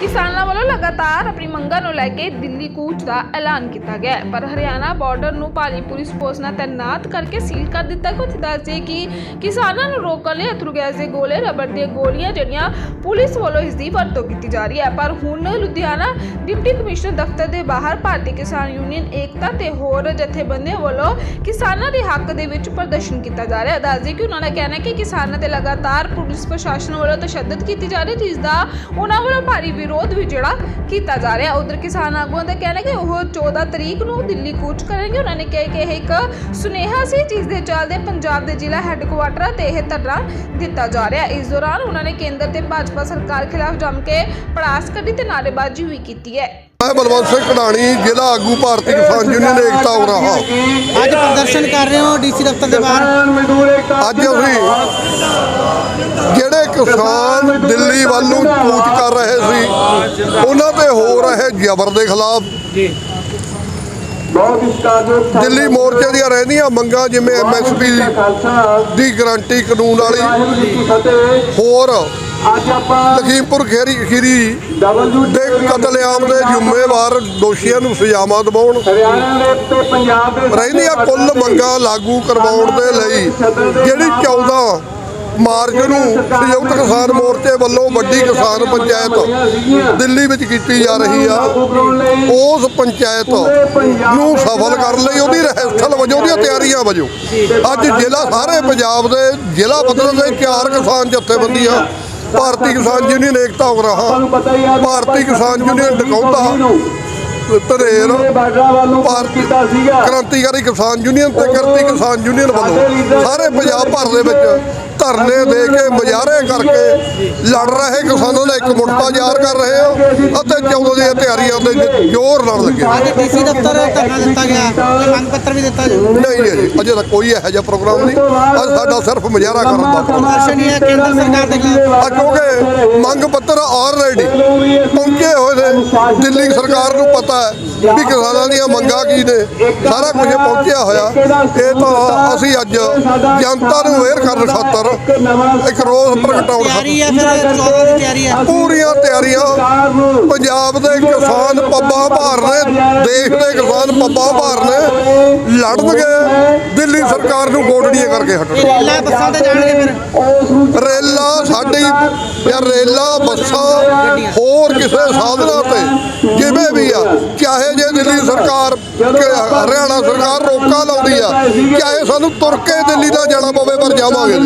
ਕਿਸਾਨਾਂ ਵੱਲੋਂ ਲਗਾਤਾਰ ਆਪਣੀ ਮੰਗਾਂ ਨੂੰ ਲੈ ਕੇ ਦਿੱਲੀ ਕੂਚ ਦਾ ਐਲਾਨ ਕੀਤਾ ਗਿਆ ਹੈ। ਪਰ ਹਰਿਆਣਾ ਬਾਰਡਰ ਨੂੰ ਭਾਰੀ ਪੁਲਿਸ ਫੋਰਸ ਨਾਲ ਤੈਨਾਤ ਕਰਕੇ ਸੀਲ ਕਰ ਦਿੱਤਾ ਗਿਆ। ਉੱਥੇ ਦੱਸਦੇ ਕਿ ਕਿਸਾਨਾਂ ਨੂੰ ਰੋਕਣ ਲਈ ਅਥਰੂ ਗੈਸ ਦੇ ਗੋਲੇ, ਰਬੜ ਦੀਆਂ ਗੋਲੀਆਂ ਜਿਹੜੀਆਂ ਪੁਲਿਸ ਵੱਲੋਂ ਇਸ ਦੀ ਵਰਤੋਂ ਕੀਤੀ ਜਾ ਰਹੀ ਹੈ। ਪਰ ਹੁਣ ਲੁਧਿਆਣਾ ਡਿਪਟੀ ਕਮਿਸ਼ਨਰ ਦਫ਼ਤਰ ਦੇ ਬਾਹਰ ਭਾਰਤੀ ਕਿਸਾਨ ਯੂਨੀਅਨ ਏਕਤਾ ਤੇ ਹੋਰ ਜਥੇਬੰਦੀਆਂ ਵੱਲੋਂ ਕਿਸਾਨਾਂ ਦੇ ਹੱਕ ਦੇ ਵਿੱਚ ਪ੍ਰਦਰਸ਼ਨ ਕੀਤਾ ਜਾ ਰਿਹਾ ਹੈ। ਦੱਸਦੇ ਕਿ ਉਹਨਾਂ ਦਾ ਕਹਿਣਾ ਹੈ ਕਿ ਕਿਸਾਨਾਂ ਤੇ ਲਗਾਤਾਰ ਪੁਲਿਸ ਪ੍ਰਸ਼ਾਸਨ ਵੱਲੋਂ ਤਸ਼ੱਦਦ ਕੀਤੀ ਜਾ ਰਹੀ ਹੈ, ਜਿਸ ਦਾ ਉਹਨਾਂ ਵੱਲੋਂ ਭਾਰੀ ਵਿਰੋਧ ਵੀ ਜਿਹੜਾ ਕੀਤਾ ਜਾ ਰਿਹਾ। ਉਧਰ ਕਿਸਾਨ ਆਗੂਆਂ ਦਾ ਕਹਿਣਾ ਕਿ ਉਹ 14 ਤਰੀਕ ਨੂੰ ਦਿੱਲੀ ਕੂਚ ਕਰਨਗੇ। ਉਹਨਾਂ ਨੇ ਕਿਹਾ ਕਿ ਇਹ ਇੱਕ ਸੁਨੇਹਾ ਸੀ, ਜਿਸ ਦੇ ਚੱਲਦੇ ਪੰਜਾਬ ਦੇ ਜ਼ਿਲ੍ਹਾ ਹੈੱਡਕੁਆਟਰ ਤੇ ਇਹ ਧਰਨਾ ਦਿੱਤਾ ਜਾ ਰਿਹਾ। ਇਸ ਦੌਰਾਨ ਉਹਨਾਂ ਨੇ ਕੇਂਦਰ ਤੇ ਭਾਜਪਾ ਸਰਕਾਰ ਖਿਲਾਫ ਜੰਮ ਕੇ ਪੜਾਸ ਕੱਢੀ ਤੇ ਨਾਅਰੇਬਾਜ਼ੀ ਵੀ ਕੀਤੀ ਹੈ। ਮੈਂ ਬਲਵੰਤ ਸਿੰਘ ਕਢਾਣੀ ਜ਼ਿਲ੍ਹਾ ਆਗੂ ਭਾਰਤੀ ਕਿਸਾਨ ਯੂਨੀਅਨ ਏਕਤਾ ਹੋ ਰਹਾ ਅੱਜ ਪ੍ਰਦਰਸ਼ਨ ਕਰ ਰਹੇ ਹੋ ਡੀਸੀ ਦਫ਼ਤਰ ਦੇ ਬਾਹਰ? ਅੱਜ ਅਸੀਂ ਜਿਹੜੇ ਕਿਸਾਨ ਦਿੱਲੀ ਵੱਲ ਨੂੰ ਕੂਚ ਕਰ ਰਹੇ ਸੀ ਉਹਨਾਂ ਤੇ ਹੋ ਰਹੇ ਜ਼ਬਰ ਦੇ ਖਿਲਾਫ। ਦਿੱਲੀ ਮੋਰਚੇ ਦੀਆਂ ਰਹਿੰਦੀਆਂ ਮੰਗਾਂ ਜਿਵੇਂ ਐਮਐਸਪੀ ਦੀ ਗਾਰੰਟੀ ਕਾਨੂੰਨ ਵਾਲੀ ਹੋਰ ਲਖੀਮਪੁਰ ਖੇਰੀ ਖੀਰੀ ਦੇ ਕਤਲੇਆਮ ਦੇ ਜ਼ਿੰਮੇਵਾਰ ਦੋਸ਼ੀਆਂ ਨੂੰ ਸਜ਼ਾਵਾਂ ਦਿਵਾਉਣ। ਰਹਿੰਦੀਆਂ ਕੁੱਲ ਮੰਗਾਂ ਲਾਗੂ ਕਰਵਾਉਣ ਦੇ ਲਈ ਜਿਹੜੀ 14 ਮਾਰਚ ਨੂੰ ਸੰਯੁਕਤ ਕਿਸਾਨ ਮੋਰਚੇ ਵੱਲੋਂ ਵੱਡੀ ਕਿਸਾਨ ਪੰਚਾਇਤ ਦਿੱਲੀ ਵਿੱਚ ਕੀਤੀ ਜਾ ਰਹੀ ਆ ਉਸ ਪੰਚਾਇਤ ਨੂੰ ਸਫਲ ਕਰਨ ਲਈ ਉਹਦੀ ਰਹਿਸਲ ਵਜੋਂ ਉਹਦੀਆਂ ਤਿਆਰੀਆਂ ਵਜੋਂ। ਅੱਜ ਜ਼ਿਲ੍ਹਾ ਸਾਰੇ ਪੰਜਾਬ ਦੇ ਜ਼ਿਲ੍ਹਾ ਪੱਧਰ ਦੇ ਚਾਰ ਕਿਸਾਨ ਜਥੇਬੰਦੀਆਂ ਭਾਰਤੀ ਕਿਸਾਨ ਯੂਨੀਅਨ ਏਕਤਾ ਹੋ ਰਹਾ। ਭਾਰਤੀ ਕਿਸਾਨ ਯੂਨੀਅਨ ਡਕੌਂਦਾ ਧਰੇਰ ਭਾਰਤੀ ਕ੍ਰਾਂਤੀਕਾਰੀ ਕਿਸਾਨ ਯੂਨੀਅਨ ਤੇ ਕਿਰਤੀ ਕਿਸਾਨ ਯੂਨੀਅਨ ਵੱਲੋਂ। ਸਾਰੇ ਪੰਜਾਬ ਭਰ ਦੇ ਵਿੱਚ ਧਰਨੇ ਦੇ ਕੇ ਮੁਜ਼ਾਹਰੇ ਕਰਕੇ ਲੜ ਰਹੇ ਕਿਸਾਨਾਂ ਦਾ ਇੱਕ ਮੁਰਤਾ ਜ਼ਾਹਰ ਕਰ ਰਹੇ ਹੋ ਅਤੇ 14 ਦੀਆਂ ਤਿਆਰੀਆਂ ਦੇ ਜ਼ੋਰ ਨਾਲ ਲੱਗੇ। ਅੱਜ ਡੀਸੀ ਦਫ਼ਤਰ ਧਰਨਾ ਦਿੱਤਾ ਗਿਆ ਮੰਗ ਪੱਤਰ ਵੀ ਦਿੱਤਾ ਜੀ ਨਹੀਂ ਜੀ ਅਜੇ- ਤੱਕ ਕੋਈ ਇਹੋ ਜਿਹਾ ਪ੍ਰੋਗਰਾਮ ਨਹੀਂ। ਅੱਜ ਸਾਡਾ ਸਿਰਫ ਮੁਜ਼ਾਹਰਾ ਕਰਨ ਦਾ ਪ੍ਰੋਗਰਾਮ ਪ੍ਰਦਰਸ਼ਨ ਹੀ ਕੇਂਦਰ ਸਰਕਾਰ ਦੇ ਖਿਲਾਫ। ਕਿਉਂਕਿ ਮੰਗ ਪੱਤਰ ਆਲਰੇਡੀ ਦਿੱਲੀ ਸਰਕਾਰ ਨੂੰ ਪਤਾ ਹੈ ਵੀ ਕਿਸਾਨਾਂ ਦੀਆਂ ਮੰਗਾਂ ਕੀ ਨੇ। ਸਾਰਾ ਕੁਝ ਪਹੁੰਚਿਆ ਹੋਇਆ। ਇਹ ਤਾਂ ਅਸੀਂ ਅੱਜ ਜਨਤਾ ਨੂੰ ਅਵੇਅਰ ਕਰਨ ਖਾਤਰ ਇੱਕ ਰੋਸ ਪ੍ਰਗਟਾਉਣ ਤਿਆਰੀ ਖਾਤਰ ਹੈ ਫਿਰ 14 ਦੀ ਤਿਆਰੀ ਹੈ ਪੂਰੀਆਂ ਤਿਆਰੀਆਂ ਪੰਜਾਬ ਦੇ ਕਿਸਾਨ ਪੱਬਾਂ ਭਾਰ ਨੇ ਦੇਸ਼ ਦੇ ਕਿਸਾਨ ਪੱਬਾਂ ਭਾਰ ਨੇ ਲੜਨਗੇ। ਦਿੱਲੀ ਸਰਕਾਰ ਨੂੰ ਗੋਡੜੀਆਂ ਕਰਕੇ ਇਹ ਹਟਣ। ਰੇਲਾਂ ਬੱਸਾਂ ਤੇ ਜਾਣਗੇ ਫਿਰ। ਰੇਲਾਂ ਸਾਡੀ ਜਾਂ ਰੇਲਾਂ ਬੱਸਾਂ ਹੋਰ ਕਿਸੇ ਸਾਧਨਾਂ ਤੇ ਜਿਵੇਂ ਵੀ ਆ, ਚਾਹੇ ਜੇ ਦਿੱਲੀ ਸਰਕਾਰ ਹਰਿਆਣਾ ਸਰਕਾਰ ਰੋਕਾ ਲਾਉਂਦੀ ਆ, ਚਾਹੇ ਸਾਨੂੰ ਤੁਰ ਕੇ ਦਿੱਲੀ ਦਾ ਜਾਣਾ ਪਵੇ ਪਰ ਜਾਵਾਂਗੇ